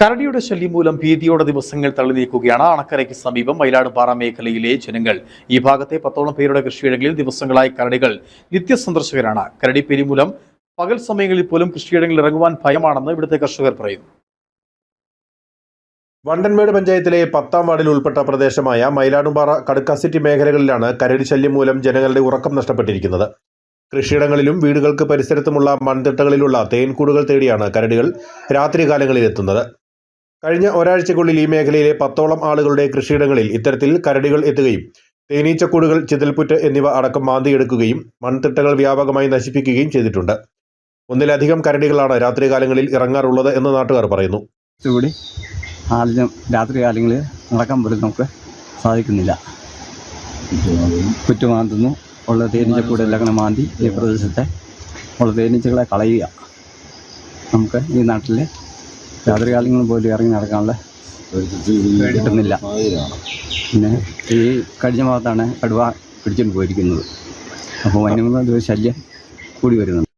കരടിയുടെ ശല്യം മൂലം ഭീതിയോടെ ദിവസങ്ങൾ തള്ളി നീക്കുകയാണ് അണക്കരയ്ക്ക് സമീപം മയിലാടുംപാറ മേഖലയിലെ ജനങ്ങൾ. ഈ ഭാഗത്തെ പത്തോളം പേരുടെ കൃഷിയിടങ്ങളിൽ ദിവസങ്ങളായി കരടികൾ നിത്യസന്ദർശകരാണ്. കരടി പേരി മൂലം പകൽ സമയങ്ങളിൽ പോലും കൃഷിയിടങ്ങളിൽ ഇറങ്ങുവാൻ ഭയമാണെന്ന് ഇവിടുത്തെ കർഷകർ പറയുന്നു. വണ്ടൻമേട് പഞ്ചായത്തിലെ പത്താം വാർഡിൽ ഉൾപ്പെട്ട പ്രദേശമായ മയിലാടുംപാറ കടുക്കാസിറ്റി മേഖലകളിലാണ് കരടി ശല്യം മൂലം ജനങ്ങളുടെ ഉറക്കം നഷ്ടപ്പെട്ടിരിക്കുന്നത്. കൃഷിയിടങ്ങളിലും വീടുകൾക്ക് പരിസരത്തുമുള്ള മൺതിട്ടകളിലുള്ള തേൻകൂടുകൾ തേടിയാണ് കരടികൾ രാത്രികാലങ്ങളിൽ എത്തുന്നത്. കഴിഞ്ഞ ഒരാഴ്ചക്കുള്ളിൽ ഈ മേഖലയിലെ പത്തോളം ആളുകളുടെ കൃഷിയിടങ്ങളിൽ ഇത്തരത്തിൽ കരടികൾ എത്തുകയും തേനീച്ചക്കൂടുകൾ ചിതൽപുറ്റ് എന്നിവ അടക്കം മാന്തിയെടുക്കുകയും മൺതിട്ടകൾ വ്യാപകമായി നശിപ്പിക്കുകയും ചെയ്തിട്ടുണ്ട്. ഒന്നിലധികം കരടികളാണ് രാത്രികാലങ്ങളിൽ ഇറങ്ങാറുള്ളത് എന്ന് നാട്ടുകാർ പറയുന്നു. കൂടി ആദ്യം രാത്രികാലങ്ങളിൽ നടക്കാൻ പോലും നമുക്ക് സാധിക്കുന്നില്ല. കുറ്റുമാന്തുന്നു ഉള്ള തേനീച്ചക്കൂടെല്ലാം അങ്ങനെ മാന്തി ഈ പ്രദേശത്തെ ഉള്ള തേനീച്ചകളെ കളയുക. നമുക്ക് ഈ നാട്ടിൽ രാത്രി കാലങ്ങളിൽ പോലും ഇറങ്ങി നടക്കാനുള്ള കിട്ടുന്നില്ല. പിന്നെ ഈ കഴിഞ്ഞ ഭാഗത്താണ് കടുവ പിടിച്ചുകൊണ്ട് പോയിരിക്കുന്നത്. അപ്പോൾ വന്യമൃഗ ശല്യം കൂടി വരുന്നുണ്ട്.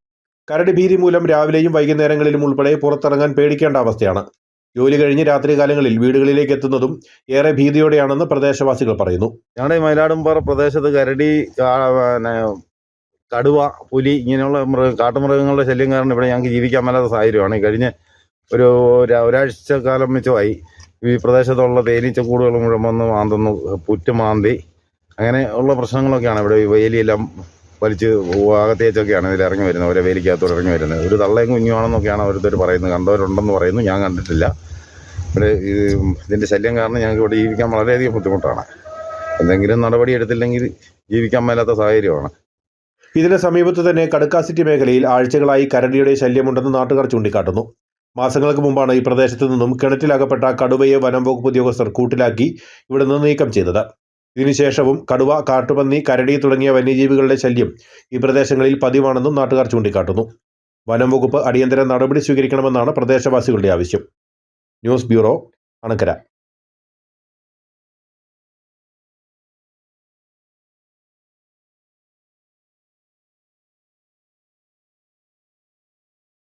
കരട് ഭീതി മൂലം രാവിലെയും വൈകുന്നേരങ്ങളിലും ഉൾപ്പെടെ പുറത്തിറങ്ങാൻ പേടിക്കേണ്ട അവസ്ഥയാണ്. ജോലി കഴിഞ്ഞ് രാത്രികാലങ്ങളിൽ വീടുകളിലേക്ക് എത്തുന്നതും ഏറെ ഭീതിയോടെയാണെന്ന് പ്രദേശവാസികൾ പറയുന്നു. ഞങ്ങളുടെ ഈ മയിലാടുംപാറ പ്രദേശത്ത് കരടി പിന്നെ കടുവ പുലി ഇങ്ങനെയുള്ള മൃഗ കാട്ടുമൃഗങ്ങളുടെ ശല്യം കാരണം ഇവിടെ ഞങ്ങൾക്ക് ജീവിക്കാൻ മേലാത്ത സാഹചര്യമാണ്. ഈ കഴിഞ്ഞ ഒരു ഒരാ- ഒരാഴ്ച കാലം മിച്ചമായി ഈ പ്രദേശത്തുള്ള തേനീച്ച കൂടുകൾ മുഴുവൻ വന്ന് മാന്തുന്നു പുറ്റ് മാന്തി. അങ്ങനെ ഉള്ള പ്രശ്നങ്ങളൊക്കെയാണ് ഇവിടെ വേലിയെല്ലാം വലിച്ച് അകത്തേച്ചൊക്കെയാണ് ഇതിൽ ഇറങ്ങി വരുന്നത് ഓരോ വേലിക്കകത്തോടെ ഇറങ്ങി വരുന്നത്. ഒരു തള്ളയും കുഞ്ഞുമാണെന്നൊക്കെയാണ് ഓരോരുത്തർ പറയുന്നത് കണ്ടവരുണ്ടെന്ന് പറയുന്നു ഞാൻ കണ്ടിട്ടില്ല. ഇവിടെ ഇതിന്റെ ശല്യം കാരണം ഞങ്ങൾക്ക് ഇവിടെ ജീവിക്കാൻ വളരെയധികം ബുദ്ധിമുട്ടാണ്. എന്തെങ്കിലും നടപടി എടുത്തില്ലെങ്കിൽ ജീവിക്കാൻ മേലാത്ത സാഹചര്യമാണ്. ഇതിന് സമീപത്ത് തന്നെ കടുക്കാസിറ്റി മേഖലയിൽ ആഴ്ചകളായി കരടിയുടെ ശല്യമുണ്ടെന്ന് നാട്ടുകാർ ചൂണ്ടിക്കാട്ടുന്നു. മാസങ്ങൾക്ക് മുമ്പാണ് ഈ പ്രദേശത്തു നിന്നും കിണറ്റിലകപ്പെട്ട കടുവയെ വനം വകുപ്പ് ഉദ്യോഗസ്ഥർ കൂട്ടിലാക്കി ഇവിടെ നിന്ന് നീക്കം ചെയ്തത്. ഇതിനുശേഷവും കടുവ കാട്ടുപന്നി കരടി തുടങ്ങിയ വന്യജീവികളുടെ ശല്യം ഈ പ്രദേശങ്ങളിൽ പതിവാണെന്നും നാട്ടുകാർ ചൂണ്ടിക്കാട്ടുന്നു. വനം വകുപ്പ് അടിയന്തര നടപടി സ്വീകരിക്കണമെന്നാണ് പ്രദേശവാസികളുടെ ആവശ്യം. News bureau Anakkara.